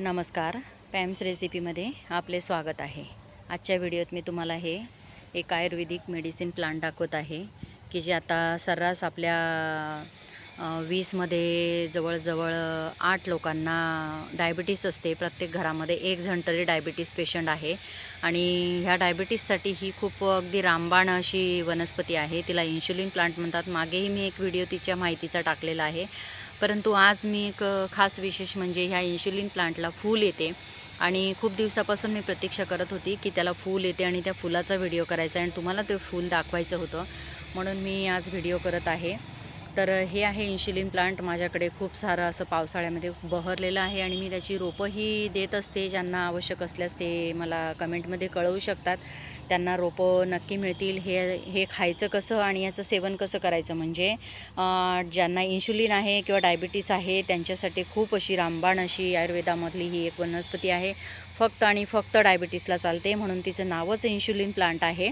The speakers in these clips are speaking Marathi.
नमस्कार. पॅम्स रेसिपीमध्ये आपले स्वागत आहे. आजच्या व्हिडिओत मी तुम्हाला हे एक आयुर्वेदिक मेडिसिन प्लांट दाखवत आहे की जे आता सर्रास आपल्या वीसमध्ये जवळजवळ आठ लोकांना डायबिटीस असते. प्रत्येक घरामध्ये एक जण तरी डायबिटीस पेशंट आहे. आणि ह्या डायबिटीससाठी ही खूप अगदी रामबाण अशी वनस्पती आहे. तिला इन्शुलिन प्लांट म्हणतात. मागेही मी एक व्हिडिओ तिच्या माहितीचा टाकलेला आहे. परंतु आज मी एक खास विशेष म्हणजे ह्या इन्शुलिन प्लांटला फूल येते. आणि खूप दिवसापासून मी प्रतीक्षा करत होती की त्याला फूल येते आणि त्या फुलाचा व्हिडिओ करायचा आहे आणि तुम्हाला ते फूल दाखवायचं होतं. म्हणून मी आज व्हिडिओ करत आहे. तर हे आहे इन्शुलिन प्लांट माझ्याकडे खूप सारं असं पावसाळ्यामध्ये बहरलेलं आहे आणि मी त्याची रोपंही देत असते. ज्यांना आवश्यक असल्यास ते मला कमेंटमध्ये कळवू शकतात. त्यांना रोपं नक्की मिळतील हे हे खायचं कसं आणि याचं सेवन कसं करायचं? म्हणजे ज्यांना इन्शुलिन आहे किंवा डायबिटीस आहे त्यांच्यासाठी खूप अशी रामबाण अशी आयुर्वेदामधली ही एक वनस्पती आहे. फक्त आणि फक्त डायबिटीसला चालते म्हणून तिचं नावच इन्शुलिन प्लांट आहे.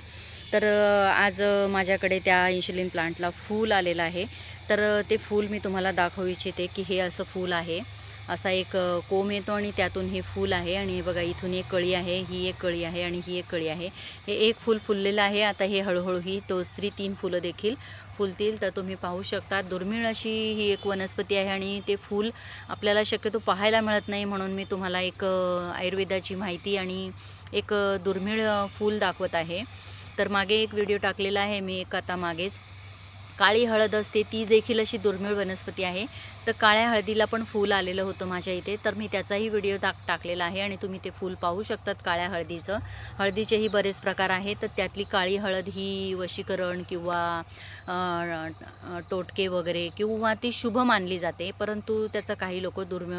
तर आज माझ्याकडे त्या इन्शुलिन प्लांटला फूल आलेलं आहे. तर ते फूल मी तुम्हाला दाखवू इच्छिते की हे असं फूल आहे. असा एक कोंब येतो आणि त्यातून हे फूल आहे आणि हे बघा इथून एक कळी आहे ही एक कळी आहे आणि ही एक कळी आहे. हे एक फूल फुललेलं आहे. आता हे हळूहळू ही तोसरी तीन फुलं देखील फुलतील. तर तुम्ही पाहू शकता दुर्मिळ अशी ही एक वनस्पती आहे आणि ते फूल आपल्याला शक्यतो पाहायला मिळत नाही म्हणून मी तुम्हाला एक आयुर्वेदाची माहिती आणि एक दुर्मिळ फूल दाखवत आहे. तर मागे एक व्हिडिओ टाकलेला आहे मी एक आता मागेच. काळी हळद असते ती देखील अशी दुर्मिळ वनस्पती आहे. तर काळ्या हळदीला पण फूल आलेलं होतं माझ्या इथे. तर मी त्याचाही व्हिडिओ टाक टाकलेला आहे आणि तुम्ही ते फूल पाहू शकतात काळ्या हळदीचं. हळदीचेही बरेच प्रकार आहेत. तर त्यातली काळी हळद ही वशीकरण किंवा टोटके वगैरे किंवा ती शुभ मानली जाते. परंतु त्याचा काही लोक दुर्म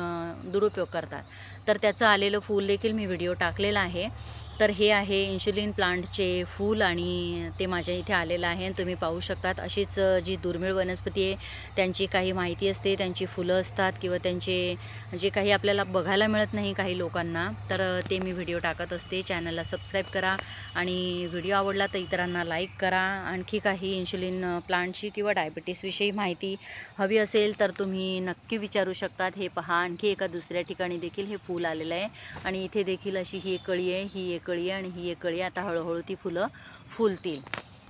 दुरुपयोग करतात. तर त्याचं आलेलं फूल देखील मी व्हिडिओ टाकलेला आहे. तर हे आहे इन्शुलिन प्लांटचे फूल आणि ते माझ्या इथे आलेलं आहे आणि तुम्ही पाहू शकतात. अशीच जी दुर्मिळ वनस्पती आहे त्यांची काही माहिती असते. त्यांची फुलं असतात किंवा त्यांचे जे काही आपल्याला बघायला मिळत नाही काही लोकांना तर ते मी व्हिडिओ टाकत असते. चॅनलला सबस्क्राईब करा आणि व्हिडिओ आवडला तर इतरांना लाईक करा. आणखी काही इन्शुलिन प्लांटची किंवा डायबिटीसविषयी माहिती हवी असेल तर तुम्ही नक्की विचारू शकतात. हे पहा आणखी एका दुसऱ्या ठिकाणी देखील हे फूल आलेलं आहे. आणि इथे देखील अशी ही एक कळी आहे ही एक कळी आहे आणि ही एक कळी आता हळूहळू ती फुलं फुलतील.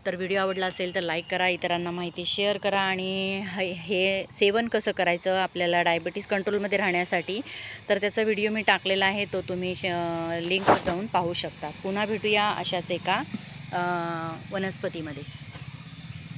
तर व्हिडिओ आवडला असेल तर लाईक करा इतरांना माहिती शेअर करा आणि हे हे सेवन कसं करायचं आपल्याला डायबिटीस कंट्रोलमध्ये राहण्यासाठी तर त्याचा व्हिडिओ मी टाकलेला आहे तो तुम्ही लिंकवर जाऊन पाहू शकता. पुन्हा भेटूया अशाच एका वनस्पतीमध्ये.